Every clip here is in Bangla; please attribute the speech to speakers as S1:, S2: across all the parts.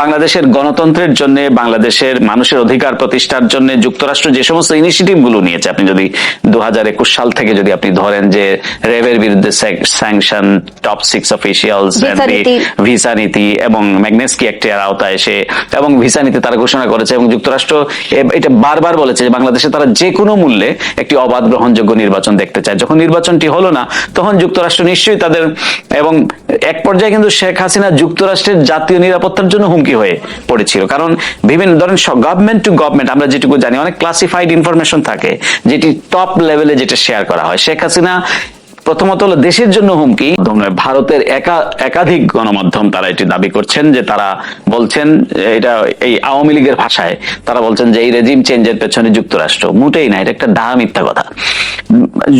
S1: বাংলাদেশের গণতন্ত্রের জন্য বাংলাদেশের মানুষের অধিকার প্রতিষ্ঠার জন্য যুক্তরাষ্ট্র যে সমস্ত ইনিশিয়েটিভগুলো নিয়েছে আপনি যদি দু সাল থেকে যদি আপনি ধরেন যে রেবের বিরুদ্ধে sanction top six officials
S2: visa নীতি।
S1: এবং ম্যাগনেস্কি অ্যাক্টের আওতায় এসে এবং ভিসা নীতি তারা ঘোষণা করেছে এবং যুক্তরাষ্ট্র এটা বারবার বলেছে যে বাংলাদেশে তারা যে কোনো মূল্যে একটি অবাধ গ্রহণযোগ্য নির্বাচন দেখতে চায় যখন নির্বাচনটি হলো না তখন যুক্তরাষ্ট্র নিশ্চয়ই তাদের এবং এক পর্যায়ে কিন্তু শেখ হাসিনা যুক্তরাষ্ট্রের জাতীয় নিরাপত্তার জন্য হুমকি হয়ে পড়েছিল। কারণ বিভিন্ন, ধরেন গভর্নমেন্ট টু গভর্নমেন্ট আমরা যেটুকু জানি, অনেক ক্লাসিফাইড ইনফরমেশন থাকে, যেটি টপ লেভেলে যেটা শেয়ার করা হয়। শেখ হাসিনা প্রথমত হলো দেশের জন্য হুমকি। ভারতের একা, একাধিক গণমাধ্যম তারা এটি দাবি করছেন যে তারা বলছেন, এটা এই আওয়ামী লীগের ভাষায় তারা বলছেন যে এই রেজিম চেঞ্জের পেছনে যুক্তরাষ্ট্র। মোটেই না, এটা একটা ডাহা মিথ্যা কথা।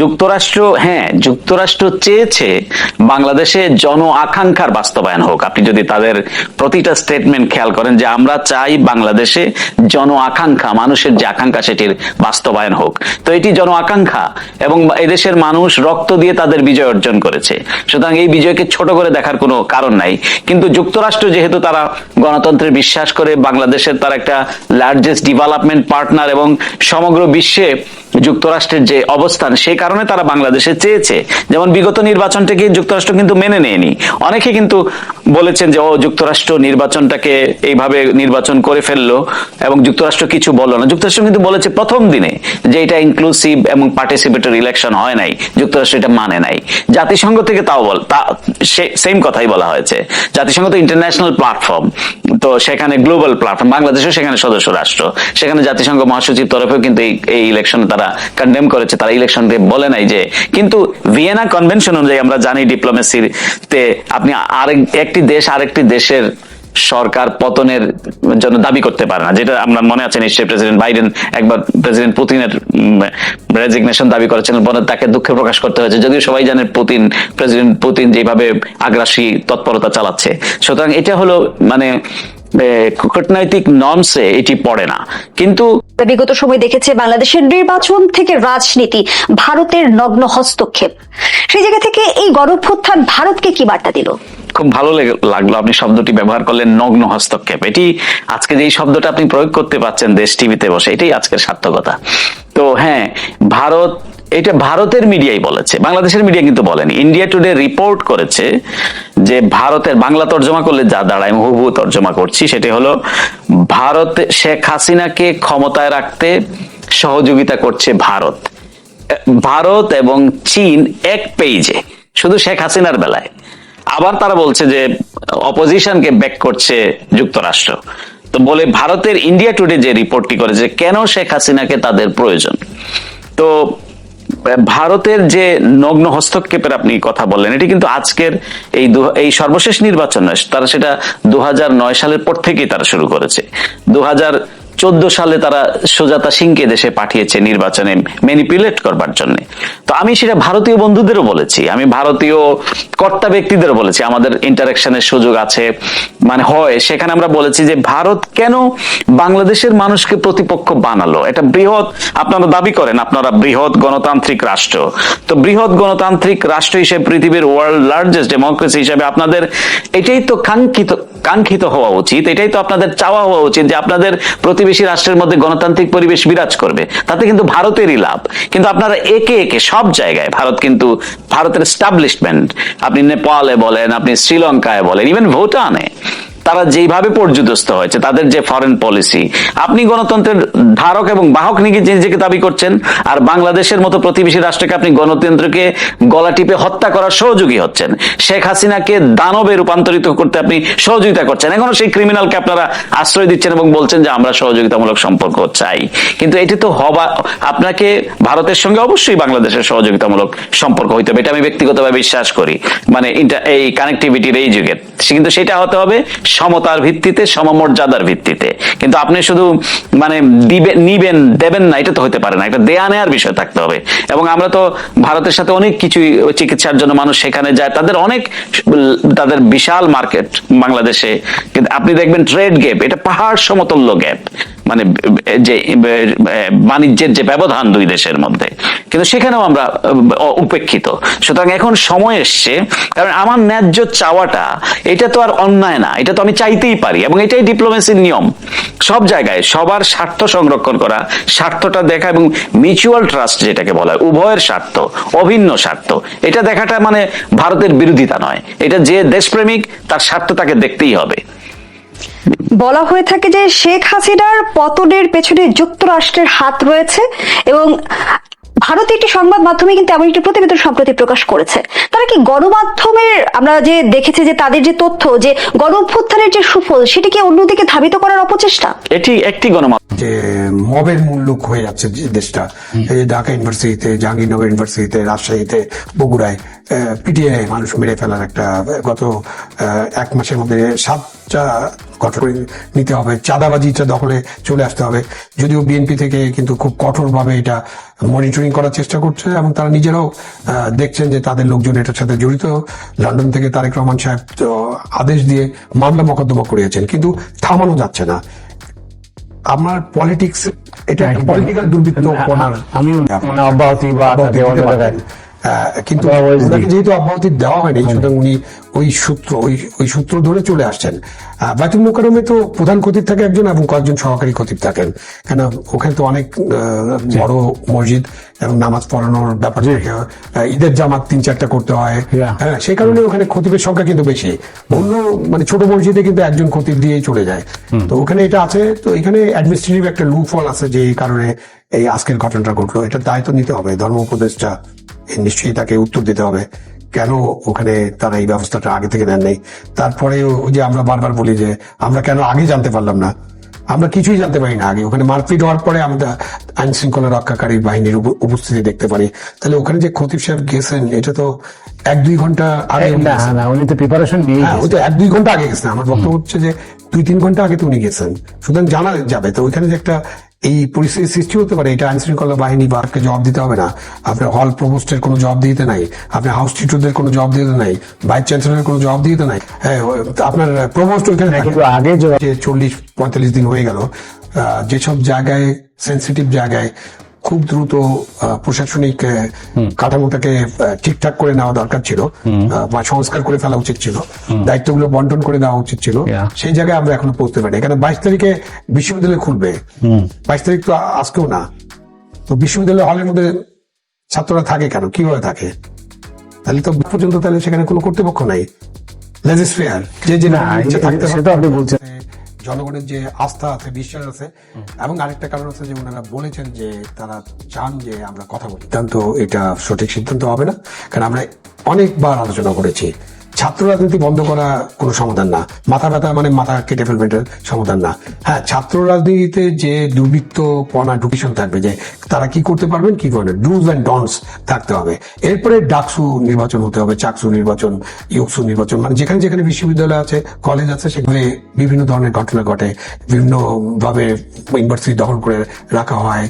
S1: যুক্তরাষ্ট্র হ্যাঁ যুক্তরাষ্ট্র চেয়েছে বাংলাদেশে জন আকাঙ্ক্ষার বাস্তবায়ন হোক। আপনি যদি তাদের প্রতিটা স্টেটমেন্ট খেয়াল করেন যে আমরা চাই বাংলাদেশে জন আকাঙ্ক্ষা, মানুষের যে আকাঙ্ক্ষা সেটির বাস্তবায়ন হোক। তো এটি জন আকাঙ্ক্ষা এবং এদেশের মানুষ রক্ত দিয়ে তাদের বিজয় অর্জন করেছে। সুতরাং এই বিজয়কে ছোট করে দেখার কোনো কারণ নাই। কিন্তু যুক্তরাষ্ট্র যেহেতু তারা গণতন্ত্রে বিশ্বাস করে, বাংলাদেশের তার একটা লার্জেস্ট ডেভেলপমেন্ট পার্টনার এবং সমগ্র বিশ্বে যুক্তরাষ্ট্রের যে অবস্থান, সেই কারণে তারা বাংলাদেশে চেয়েছে। যেমন বিগত নির্বাচনটাকে যুক্তরাষ্ট্র কিন্তু মেনে নেয়নি। অনেকে কিন্তু বলেছেন যে, ও, যুক্তরাষ্ট্র নির্বাচনটাকে এইভাবে নির্বাচন করে ফেলল এবং যুক্তরাষ্ট্র কিছু বলল না। যুক্তরাষ্ট্র কিন্তু বলেছে প্রথম দিনে যে, এটা ইনক্লুসিভ এবং পার্টিসিপেটরি ইলেকশন হয় নাই। যুক্তরাষ্ট্র এটা মানে নাই। জাতিসংঘ থেকে তাও বল, তা সেম কথাই বলা হয়েছে। জাতিসংঘ তো ইন্টারন্যাশনাল প্ল্যাটফর্ম তো সেখানে গ্লোবাল প্ল্যাটফর্ম বাংলাদেশও সেখানে সদস্য রাষ্ট্র, সেখানে জাতিসংঘ মহাসচিব তরফেও কিন্তু এই ইলেকশন তারা কন্ডেম করেছে, তারা ইলেকশন দিয়ে বলে নাই যে, কিন্তু ভিয়েনা কনভেনশন অনুযায়ী আমরা জানি ডিপ্লোমেসির তে আপনি আরেক, একটি দেশ আরেকটি দেশের সরকার পতনের জন্য দাবি করতে পারে না, যেটা আমরা মনে আছে নিশ্চয়ই প্রেসিডেন্ট বাইডেন একবার প্রেসিডেন্ট পুতিনের রেজিগনেশন দাবি করেছিলেন পরে তাকে দুঃখ প্রকাশ করতে হয়েছে। যদিও সবাই জানেন পুতিন, প্রেসিডেন্ট পুতিন যেভাবে আগ্রাসী তৎপরতা চালাচ্ছে। সুতরাং এটা হলো মানে কূটনৈতিক নর্মসে এটি পড়ে না। কিন্তু
S2: বিগত সময় দেখেছে বাংলাদেশের নির্বাচন থেকে রাজনীতি, ভারতের নগ্ন হস্তক্ষেপ। সেই জায়গা থেকে এই গণভ্যুত্থান ভারতকে কি বার্তা দিল?
S1: খুব ভালো লাগল আপনি শব্দটি ব্যবহার করলেন নগ্ন হস্তক্ষেপ। এটি আজকে যে শব্দটা আপনি প্রয়োগ করতে পারছেন দেশ টিভিতে বসে, এটাই আজকের সার্থকতা। তো হ্যাঁ ভারত, এটা ভারতের মিডিয়াই বলেছে, বাংলাদেশের মিডিয়া কিন্তু বলেনি। ইন্ডিয়া টুডে রিপোর্ট করেছে যে ভারতের, বাংলা তর্জমা করলে যা দাঁড়ায় হুবহু তর্জমা করছি, সেটি হলো ভারত, শেখ হাসিনাকে ক্ষমতায় রাখতে সহযোগিতা করছে ভারত। ভারত এবং চীন এক পেজে শুধু শেখ হাসিনার বেলায়। আবার তারা বলছে যে অপোজিশনকে ব্যাক করছে যুক্তরাষ্ট্র। তো বলে ভারতের ইন্ডিয়া টুডে যে রিপোর্টটি করেছে, কেন শেখ হাসিনাকে তাদের প্রয়োজন? তো ভারতের যে নগ্ন হস্তক্ষেপের আপনি কথা বললেন, এটি কিন্তু আজকের এই এই সর্বশেষ নির্বাচন নয়, তারা সেটা দু হাজার নয় সালের পর থেকেই তারা শুরু করেছে। দু হাজার চোদ্দ সালে তারা সুজাতা সিংকে দেশে পাঠিয়েছে নির্বাচনে ম্যানিপুলেট করবার জন্য। তো আমি সেটা ভারতীয় বন্ধুদেরও বলেছি, আমি ভারতীয় কর্তা ব্যক্তিদেরও বলেছি, আমাদের ইন্টারাকশনের সুযোগ আছে মানে হয়, সেখানে আমরা বলেছি যে ভারত কেন বাংলাদেশের মানুষকে প্রতিপক্ষ বানালো? এটা বৃহৎ, আপনারা দাবি করেন, আপনারা বৃহৎ গণতান্ত্রিক রাষ্ট্র। তো বৃহৎ গণতান্ত্রিক রাষ্ট্র হিসেবে পৃথিবীর ওয়ার্ল্ড লার্জেস্ট ডেমোক্রেসি হিসেবে আপনাদের, এটাই তো কাঙ্ক্ষিত কাঙ্ক্ষিত হওয়া উচিত, এটাই তো আপনাদের চাওয়া হওয়া উচিত যে আপনাদের প্রতিবেশী রাষ্ট্রের মধ্যে গণতান্ত্রিক পরিবেশ বিরাজ করবে, তাতে কিন্তু ভারতেরই লাভ। কিন্তু আপনারা একে একে সব জায়গায়, ভারত কিন্তু ভারতের এস্টাবলিশমেন্ট আপনি নেপালে বলেন, আপনি শ্রীলঙ্কায় বলেন ইভেন ভুটানে তারা যেভাবে পর্যুদস্ত হয়েছে, তাদের যে ফরেন পলিসি আপনি গণতন্ত্রের ধারক এবং বাহক নিজেকে দাবি করছেন, আর বাংলাদেশের মতো প্রতিবেশী রাষ্ট্রকে আপনি গণতন্ত্রকে গলা টিপে হত্যা করার সহযোগী হচ্ছেন, শেখ হাসিনাকে দানবে রূপান্তরিত করতে আপনি সহযোগিতা করছেন। এখনও সেই ক্রিমিনালকে আপনারা আশ্রয় দিচ্ছেন এবং বলছেন যে আমরা সহযোগিতামূলক সম্পর্ক চাই। কিন্তু এটি তো হবা আপনাকে ভারতের সঙ্গে অবশ্যই বাংলাদেশের সহযোগিতামূলক সম্পর্ক হইতে হবে, এটা আমি ব্যক্তিগতভাবে বিশ্বাস করি। মানে এই কানেক্টিভিটির এই যুগের কিন্তু সেটা হতে হবে সমতার ভিত্তিতে, সমমর্যাদার ভিত্তিতে। কিন্তু আপনি শুধু মানে দিবেন নিবেন, দেবেন না, এটা তো হতে পারে না। এটা দেয়া নেয়ার বিষয় থাকতে হবে। এবং আমরা তো ভারতের সাথে অনেক কিছুই চিকিৎসার জন্য মানুষ সেখানে যায়। তাদের অনেক তাদের বিশাল মার্কেট বাংলাদেশে। কিন্তু আপনি দেখবেন ট্রেড গ্যাপ এটা পাহাড় সমতুল্য গ্যাপ মানে যে বাণিজ্যের যে ব্যবধান দুই দেশের মধ্যে। কিন্তু সেখানেও আমরা উপেক্ষিত। সুতরাং এখন সময় এসছে, কারণ আমার ন্যায্য চাওয়াটা, এটা তো আর অন্যায় না, এটা তো আমি চাইতেই পারি, এবং এটাই ডিপ্লোমেসির নিয়ম। সব জায়গায় সবার স্বার্থ সংরক্ষণ করা, স্বার্থটা দেখা এবং মিউচুয়াল ট্রাস্ট যেটাকে বলা হয়, উভয়ের স্বার্থ, অভিন্ন স্বার্থ, এটা দেখাটা মানে ভারতের বিরোধিতা নয়। এটা যে দেশপ্রেমিক, তার স্বার্থ তাকে দেখতেই হবে।
S2: বলা হয়ে থাকে যে শেখ হাসিনার পতনের পেছনে যুক্তরাষ্ট্রের হাত রয়েছে এবং ভারতের একটি সংবাদ মাধ্যমে কিন্তু এমন একটি প্রতিবেদন সম্প্রতি প্রকাশ করেছে। তারা কি গণমাধ্যমের আমরা যে দেখেছি যে তাদের যে তথ্য যে গণ অভ্যুত্থানের যে সুফল সেটিকে অন্যদিকে ধাবিত করার অপচেষ্টা?
S1: এটি একটি গণমাধ্যম
S3: যে মবের মুল্লুক হয়ে যাচ্ছে দেশটা। এই যে ঢাকা ইউনিভার্সিটিতে জাহাঙ্গীরনগর ইউনিভার্সিটিতে রাজশাহীতে বগুড়ায়। পিটিয়ে মানুষ মেরে ফেলার একটা গত এক মাসের মধ্যে সাতটা করে নিতে হবে। চাঁদাবাজিটা দখলে চলে আসতে হবে। যদিও বিএনপি থেকে কিন্তু খুব কঠোরভাবে এটা মনিটরিং করার চেষ্টা করছে এবং তারা নিজেরাও দেখছেন যে তাদের লোকজন এটার সাথে জড়িত। লন্ডন থেকে তারেক রহমান সাহেব আদেশ দিয়ে মামলা মোকদ্দমা করিয়েছেন কিন্তু থামানো যাচ্ছে না। আমার পলিটিক্স এটা পলিটিক্যাল দুর্বৃত্ত
S4: আমি মানে অব্যাহতি বা
S3: আহ, কিন্তু ওনাকে যেহেতু অব্যাহতি দেওয়া হয়নি সুতরাং উনি ওই সূত্র ওই ওই সূত্র ধরে চলে আসছেন। বাইতুল মোকারমে তো প্রধান খতিব থাকে একজন এবং কয়েকজন সহকারী খতিব থাকেন। কেন ওখানে তো অনেক বড় মসজিদ এবং নামাজ পড়ানোর ব্যাপার ঈদের জামাত তিন চারটা করতে হয়. হ্যাঁ সেই কারণে ওখানে খতিবের সংখ্যা কিন্তু বেশি। অন্য মানে ছোট মসজিদে কিন্তু একজন খতিব দিয়েই চলে যায়। তো ওখানে এটা আছে তো এখানে অ্যাডমিনিস্ট্রেটিভ একটা লু ফল আছে যে এই কারণে এই আজকের ঘটনাটা ঘটলো। এটা দায়িত্ব নিতে হবে। ধর্ম উপদেশটা নিশ্চয়ই তাকে উত্তর দিতে হবে। কেন ওখানে তারা এই ব্যবস্থাটা আগে থেকে নেন নাই তারপরে যে আমরা বারবার বলি যে আমরা কেন আগে জানতে পারলাম না? আমরা কিছুই জানতে পারি না আগে। ওখানে মারপিট হওয়ার পরে আমরা আইন শৃঙ্খলা রক্ষাকারী বাহিনীর উপস্থিতি দেখতে পারি। তাহলে ওখানে যে খতিব সাহেব গেছেন এটা তো এক দুই ঘণ্টা আগে উনি
S4: না উনি তো প্রিপারেশন নিয়ে
S3: ওই তো এক দুই ঘণ্টা আগে গেছেন। আমার বক্তব্য হচ্ছে যে দুই তিন ঘণ্টা আগে তো উনি গেছেন। সুতরাং জানা যাবে। তো ওইখানে যে একটা এই পরিস্থিতি সৃষ্টি হতে পারে এটা আইন শৃঙ্খলা বাহিনী বা আপনাকে জবাব দিতে হবে না। আপনার হল প্রভোস্টের কোনো জবাব দিতে নাই আপনার হাউস টিচারদের কোনো জবাব দিতে নাই ভাইস চ্যান্সেলরের কোনো জবাব দিতে নাই। হ্যাঁ আপনার প্রভোস্ট ওইখানে
S4: আগে যে
S3: চল্লিশ পঁয়তাল্লিশ দিন হয়ে গেল যেসব জায়গায় সেন্সিটিভ জায়গায় খুব দ্রুত প্রশাসনিক কাঠামোটাকে ঠিকঠাক করে নেওয়া দরকার ছিল বা সংস্কার করে ফেলা উচিত ছিল দায়িত্বগুলো বন্টন করে দেওয়া উচিত ছিল সেই জায়গায় আমরা এখনও পৌঁছতে পারি এখানে বাইশ তারিখে বিশ্ববিদ্যালয় খুলবে। বাইশ তারিখ তো আজকেও না। তো বিশ্ববিদ্যালয় হলের মধ্যে ছাত্ররা থাকে কেন? কীভাবে থাকে? তাহলে তো পর্যন্ত তাহলে সেখানে কোনো কর্তৃপক্ষ নাই। লেজিসফেয়ার যে যে
S4: সেটা আপনি বলছেন।
S3: জনগণের যে আস্থা আছে, বিশ্বাস আছে, এবং আরেকটা কারণ আছে যে ওনারা বলেছেন যে তারা চান যে আমরা কথা বলি। সিদ্ধান্ত, এটা সঠিক সিদ্ধান্ত হবে না, কারণ আমরা অনেকবার আলোচনা করেছি। ছাত্র রাজনীতি বন্ধ করা কোনো সমাধান না। মাথা ব্যথা মানে মাথা কেটে ফেলবে এটার সমাধান না। হ্যাঁ ছাত্র রাজনীতিতে যে দুর্বৃত্ত পনা ঢুকিশন থাকবে যে তারা কি করতে পারবেন, কি করবেন ডুজ অ্যান্ড ডনস থাকতে হবে। এরপরে ডাকসু নির্বাচন হতে হবে, চাকসু নির্বাচন ইউকসু নির্বাচন মানে যেখানে যেখানে বিশ্ববিদ্যালয় আছে, কলেজ আছে, সেখানে বিভিন্ন ধরনের ঘটনা ঘটে। বিভিন্ন ভাবে ইউনিভার্সিটি দখল করে রাখা হয়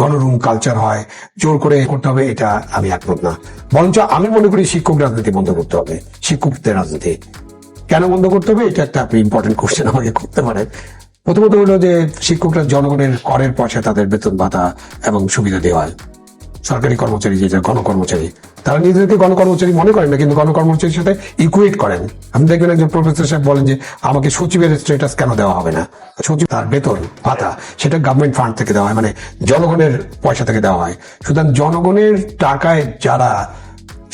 S3: গণরুম কালচার হয়, জোর করে করতে হবে, এটা আমি একমত না। বরঞ্চ আমি মনে করি শিক্ষক রাজনীতি বন্ধ করতে হবে। শিক্ষকদের রাজনীতি। কেন বন্ধ করতে হবে? এটা একটা আপনি ইম্পর্টেন্ট কোশ্চেন আমাকে করতে পারেন। প্রথমত হলো যে, শিক্ষকরা জনগণের করের পয়সা তাদের বেতন ভাতা এবং সুবিধা দেওয়া সরকারি কর্মচারী যেটা গণকর্মচারী, তারা নিজেদেরকে গণকর্মচারী মনে করেন না, কিন্তু গণকর্মচারীর সাথে ইকুয়েট করেন। আপনি দেখবেন একজন প্রফেসর সাহেব বলেন যে, আমাকে সচিবের স্ট্যাটাস কেন দেওয়া হবে না? সচিব তার বেতন, ভাতা, সেটা গভর্নমেন্ট ফান্ড থেকে দেওয়া হয় মানে জনগণের পয়সা থেকে দেওয়া হয়। সুতরাং জনগণের টাকায় যারা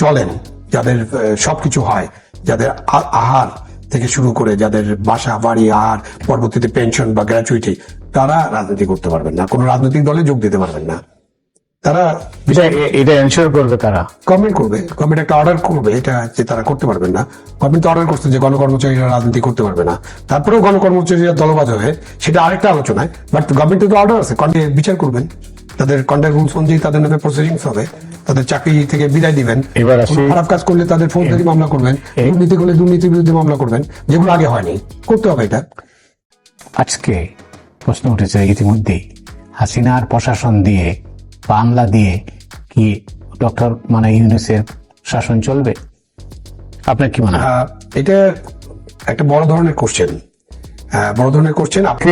S3: চলেন, যাদের সবকিছু হয় যাদের আহার থেকে শুরু করে যাদের বাসা বাড়ি আহার পরবর্তীতে পেনশন বা গ্র্যাচুইটি তারা রাজনীতি করতে পারবেন না। কোনো রাজনৈতিক দলে যোগ দিতে পারবেন না। তারা
S4: এটা এনশিওর করবে কারা?
S3: গভর্নমেন্ট করবে। গভর্নমেন্ট একটা অর্ডার করবে এটা যে তারা করতে পারবেন না। গভর্নমেন্ট অর্ডার করছে যে গণকর্মচারীরা রাজনীতি করতে পারবে না। তারপরেও গণকর্মচারীরা দলবাজ হবে সেটা আরেকটা আলোচনায় বাট গভর্নমেন্টের তো অর্ডার আছে। বিচার করবেন। তাদের কন্ট্যাক্ট রুলস অনুযায়ী তাদের নামে প্রসিডিংস হবে। তাদের চাকরি থেকে বিদায় দিবেন। খারাপ কাজ করলে তাদের ফৌজদারি মামলা করবেন দুর্নীতি করলে দুর্নীতির বিরুদ্ধে মামলা করবেন যেগুলো আগে হয়নি। করতে হবে এটা।
S4: আজকে প্রশ্ন উঠেছে ইতিমধ্যে হাসিনার প্রশাসন দিয়ে বাংলা দিয়ে কি ডক্টর মানে ইউনিসেফ শাসন চলবে? আপনার কি মনে হয়?
S3: এটা একটা বড় ধরনের কোশ্চেন বড় ধরনের কোশ্চেন আপনি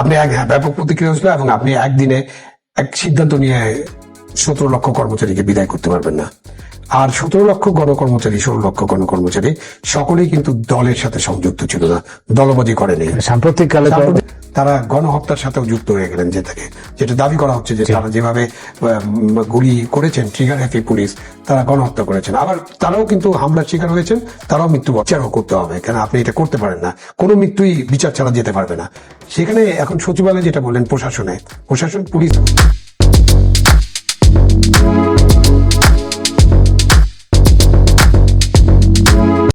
S3: আপনি এক হ্যাঁ, ব্যাপক প্রতিক্রিয়া হয়েছিল এবং আপনি একদিনে এক সিদ্ধান্ত নিয়ে সতেরো লক্ষ কর্মচারীকে বিদায় করতে পারবেন না। আর সতেরো লক্ষ গণকর্মচারী ষোলো লক্ষ গণকর্মচারী সকলেই কিন্তু দলের সাথে সংযুক্ত ছিল না দলবাজি করেনি।
S4: সাম্প্রতিক কালে
S3: তারা গণহত্যার সাথেও যুক্ত হয়ে গেলেন যে থেকে যেটা দাবি করা হচ্ছে যে তারা যেভাবে গুলি করেছেন ট্রিগার হ্যাপি পুলিশ তারা গণহত্যা করেছেন। আবার তারাও কিন্তু হামলার শিকার হয়েছেন তারাও মৃত্যু বিচারও করতে হবে কেন আপনি এটা করতে পারেন না? কোনো মৃত্যুই বিচার ছাড়া যেতে পারবে না। সেখানে এখন সচিবালয় যেটা বললেন প্রশাসনে প্রশাসন পুলিশ